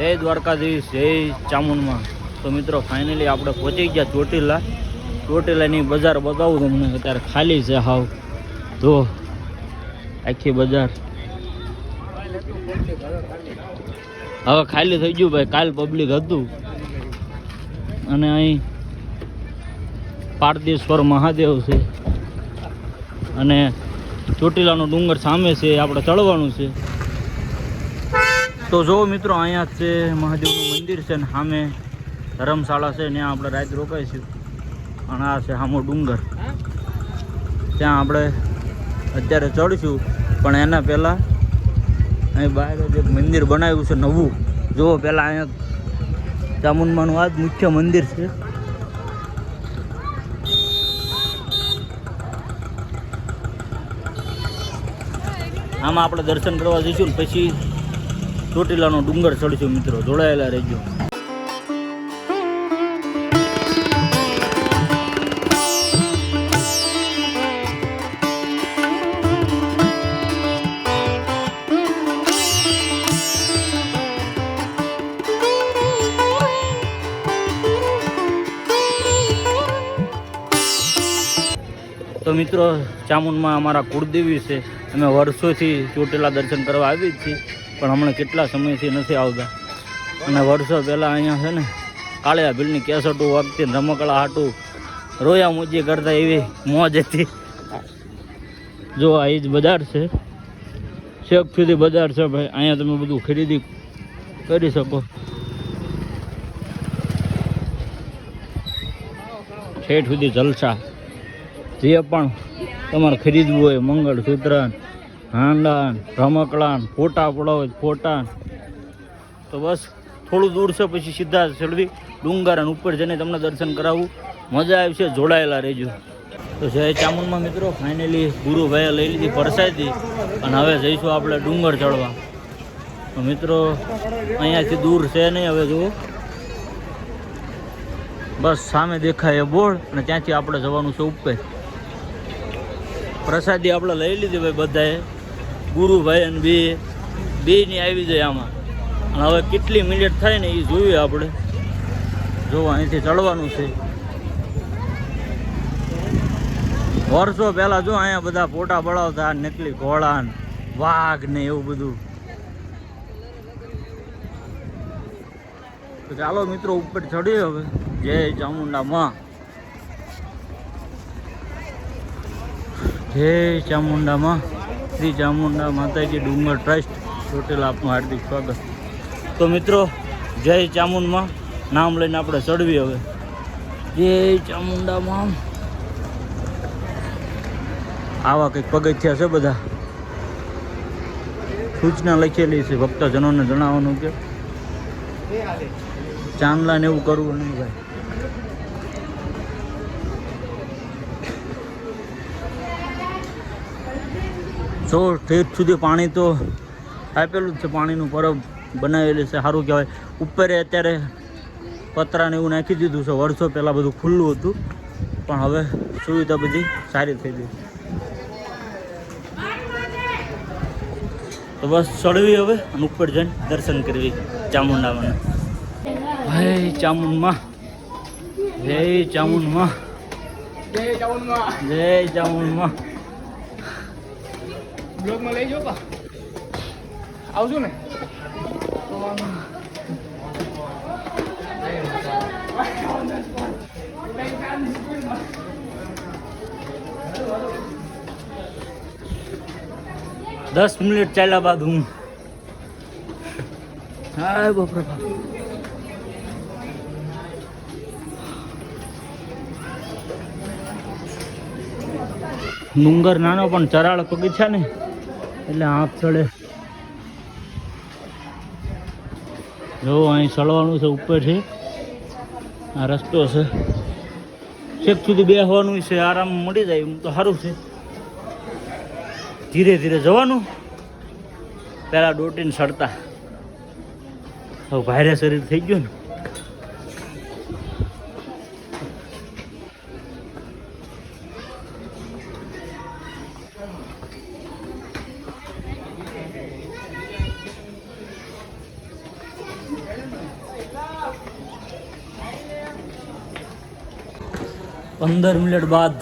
જય દ્વારકાધીશ, જય ચામુંડમાં. તો મિત્રો ફાઇનલી આપણે પહોંચી ગયા ચોટીલા. ચોટીલાની બજાર બતાવું તમને અત્યારે ખાલી છે હાવ. તો આખી બજાર. હવે ખાલી થઈ ગયું ભાઈ, કાલ પબ્લિક હતું. અને અહીં પારદેશ્વર મહાદેવ છે. અને ચોટીલાનો ડુંગર સામે છે, આપણે ચડવાનું છે. તો જો મિત્રો, અહીંયા છે મહાદેવનું મંદિર છે ને સામે ધર્મશાળા છે, ત્યાં આપણે રાત રોકાઈશું. અને આ છે સામો ડુંગર. ત્યાં આપણે અત્યારે ચડશું, પણ એના પહેલાં અહીં બહાર જ એક મંદિર બનાવ્યું છે નવું. જુઓ પહેલાં અહીંયા ચામુંડમાનું આ જ મુખ્ય મંદિર છે. આમાં આપણે દર્શન કરવા જઈશું ને પછી ચોટીલાનો ડુંગર ચડશું મિત્રો, જોડાયેલા રહેજો. તો મિત્રો, ચામુંડમાં અમારા કુળદેવી છે. અમે વર્ષોથી ચોટીલા દર્શન કરવા આવી જ છીએ. પણ હમણાં કેટલા સમયથી નથી આવતા. અને વર્ષો પહેલાં અહીંયા છે ને, કાળિયા ભીલની કેસટું વાગતી રમકડા હાટું રોયા મોજી કરતા એવી મોજ હતી. જો આ જ બજાર છે. શેખ સુધી બજાર છે ભાઈ, અહીંયા તમે બધું ખરીદી કરી શકો. છેઠ સુધી જલસા. જે પણ તમારે ખરીદવું હોય, મંગળસૂત્ર હાંડા રમકડા ફોટા પડાવ ફોટા તો બસ, થોડું દૂર છે, પછી સીધા ચડવી ડુંગર અને ઉપર જઈને તમને દર્શન કરાવવું મજા આવશે જોડાયેલા રહેજો. તો જય ચામુંડમાં મિત્રો ફાઇનલી ગુરુભાઈએ લઈ લીધી પરસાદી અને હવે જઈશું આપણે ડુંગર ચડવા. તો મિત્રો, અહીંયાથી દૂર છે નહીં, હવે જુઓ. બસ, સામે દેખાય બોર્ડ અને ત્યાંથી આપણે જવાનું છે ઉપર. પ્રસાદી આપણે લઈ લીધી ભાઈ બધાએ. ગુરુભાઈ અને બે બેની આવી જાય આમાં. અને હવે કેટલી મિનિટ થાય ને એ જોઈએ આપણે. જો અહીંથી ચડવાનું છે. વર્ષો પહેલાં જો અહીંયા બધા ફોટા પડાવતા નકલી ઘોડા ને વાઘ ને એવું બધું. તો ચાલો મિત્રો, ઉપર ચડીએ હવે. જય ચામુંડા માં. જય ચામુંડા માં. શ્રી ચામુંડા માતાજી ડુંગર ટ્રસ્ટ હોટેલ આપનું હાર્દિક સ્વાગત. તો મિત્રો, જય ચામુંડમાં નામ લઈને આપણે ચડવી હવે. જય ચામુંડામાં. આવા કંઈક પગથિયા છે બધા? સૂચના લખેલી છે, ભક્તજનોને જણાવવાનું કે. ચાંદલાને એવું કરવું નહીં ભાઈ. જો ઠેઠ સુધી પાણી તો આપેલું જ છે. પાણીનું પરબ બનાવેલું છે. સારું કહેવાય. ઉપર અત્યારે પતરાને એવું નાખી દીધું છે. વર્ષો પહેલાં બધું ખુલ્લું હતું. પણ હવે સુવિધા બધી સારી થઈ ગઈ. તો બસ ચડવી હવે. અને ઉપર જઈને દર્શન કરવી. ચામુંડામાં. હે ચામુંડમાં. જય ચામુંડમાં. જય ચામુંડમાં જય ચામુંડમાં. બ્લોગમાં લઈ જાઓ આવજો ને. દસ મિનિટ ચાલ્યા બાદ હું. હા બાપરે ડુંગર નાનો પણ ચરાળ પગથિયા ને એટલે આંખ ચડે. જો, અહીં ચડવાનું છે ઉપર છે આ રસ્તો છે. છેક સુધી બેસવાનું છે, આરામ મળી જાય એમ તો સારું છે. ધીરે ધીરે જવાનું. પહેલાં દોટીને સડતા. હવે ભારે શરીર થઈ ગયું ને. પંદર મિનિટ બાદ.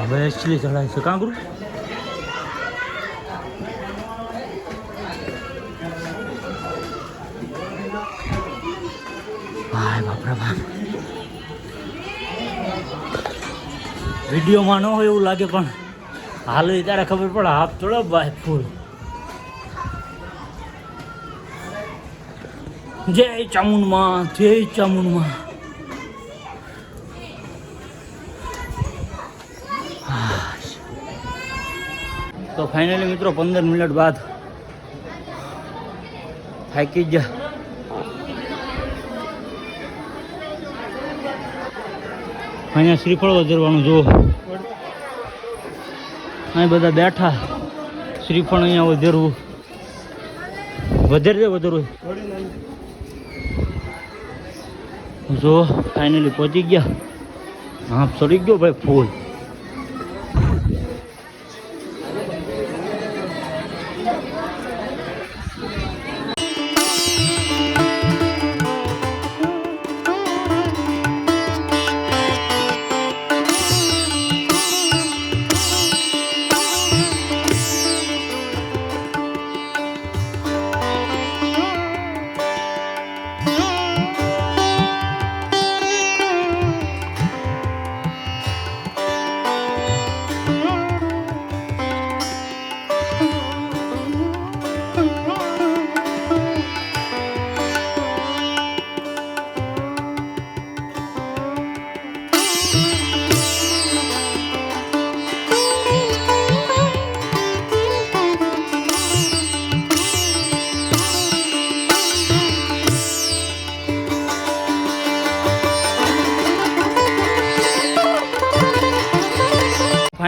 હવે એક્ચ્યુઅલી ચડાય છે. કાં કરું ભાઈ બાપરે બાપ. વિડીયોમાં ન હોય એવું લાગે પણ હાલ ત્યારે ખબર પડે. હાથ ચડો ભાઈ, ફૂલ. જય ચામુંડમાં જય ચામુંડમાં. તો ફાઇનલી મિત્રો પંદર મિનિટ બાદ થાકી જ અહીંયા શ્રીફળ વધારવાનું જુઓ. અહીં બધા બેઠા. શ્રીફળ અહીંયા વધારવું. વધારે વધારવું. જો ફાઇનલી પહોંચી ગયા. હા સડી ગયો ભાઈ ફૂલ.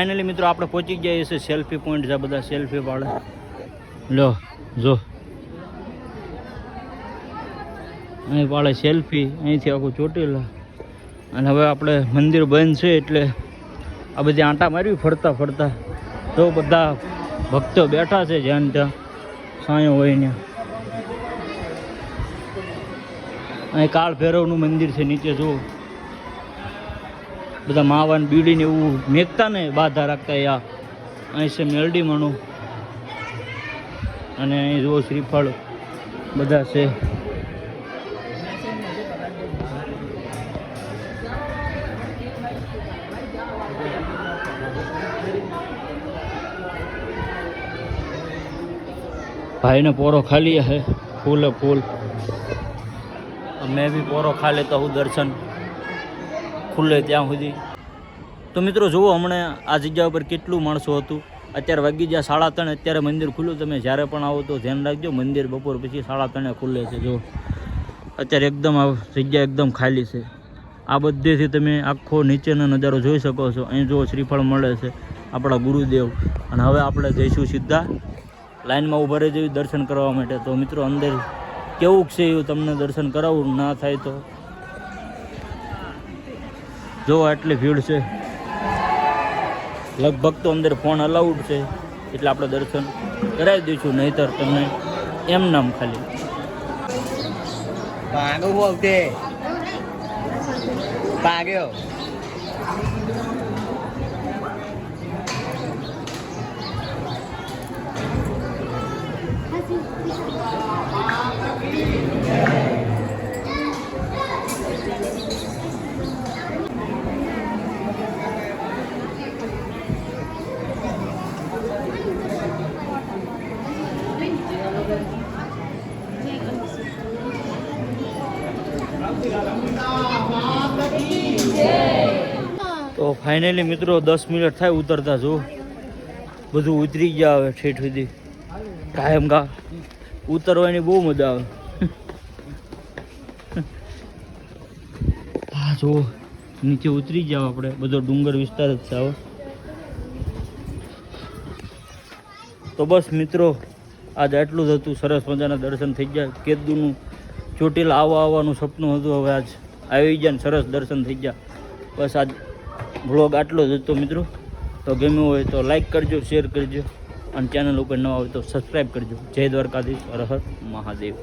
ફાઇનલી મિત્રો, આપણે પહોંચી ગયા છે સેલ્ફી પોઈન્ટ છે બધા સેલ્ફી પાડે લો, જો. અહીં પાડે સેલ્ફી અહીંથી આખું ચોટેલા. અને હવે આપણે મંદિર બંધ છે એટલે આ બધી આંટા મારવી ફરતા ફરતા. તો બધા ભક્તો બેઠા છે જ્યાં ત્યાં. સાંયો હોય ત્યાં અહીં કાળ ભૈરવનું મંદિર છે નીચે, જુઓ. બધા માવાને, બીડીને એવું મેકતા ને, બાધા રાખતા યા અહીં છે મેલડી મણું. અને અહીં જુઓ શ્રીફળ. બધા છે. ભાઈને પોરો ખાલી હે. ફૂલ ફૂલ. મેં બી પોરો ખા લેતા હું દર્શન. ખુલ્લે ત્યાં સુધી. તો મિત્રો જુઓ હમણાં આ જગ્યા ઉપર કેટલું માણસો હતું. અત્યારે વાગી ગયા સાડા ત્રણ, અત્યારે મંદિર ખુલ્લું. તમે જ્યારે પણ આવો તો ધ્યાન રાખજો, મંદિર બપોર પછી સાડા ત્રણે ખુલ્લે છે. જો અત્યારે એકદમ આ જગ્યા એકદમ ખાલી છે. આ બધેથી તમે આખો નીચેનો નજારો જોઈ શકો છો. અહીં જુઓ શ્રીફળ મળે છે આપણા ગુરુદેવ. અને હવે આપણે જઈશું સીધા લાઇનમાં ઊભા રહી જઈએ દર્શન કરવા માટે. તો મિત્રો અંદર કેવું છે એવું તમને દર્શન કરાવવું ના થાય તો? જો આટલી ભીડ છે. લગભગ તો અંદર ફોન અલાઉડ છે. એટલે આપણે દર્શન કરાવી દઈશું, નહીતર તમને એમ નામ ખાલી. ભાગો બોલતે ફાઇનલી મિત્રો દસ મિનિટ થાય ઉતરતા જો બધું ઉતરી ગયા હવે ઠેઠ સુધી. કાયમ કા ઉતરવાની બહુ મજા આવે. હા જો નીચે ઉતરી જાવ આપણે. બધો ડુંગર વિસ્તાર જ છે આવો તો બસ મિત્રો, આજ આટલું જ હતું. સરસ મજાના દર્શન થઈ ગયા. કેદુનું ચોટીલા આવવા આવવાનું સપનું હતું હવે આજ. આવી ગયા સરસ દર્શન થઈ ગયા. બસ આજ બ્લોગ આટલો જ હતો મિત્રો. તો ગમ્યું હોય તો લાઈક કરજો શેર કરજો. અને ચેનલ ઉપર ન હોય તો સબસ્ક્રાઈબ કરજો. જય દ્વારકાધીશ, હર હર મહાદેવ.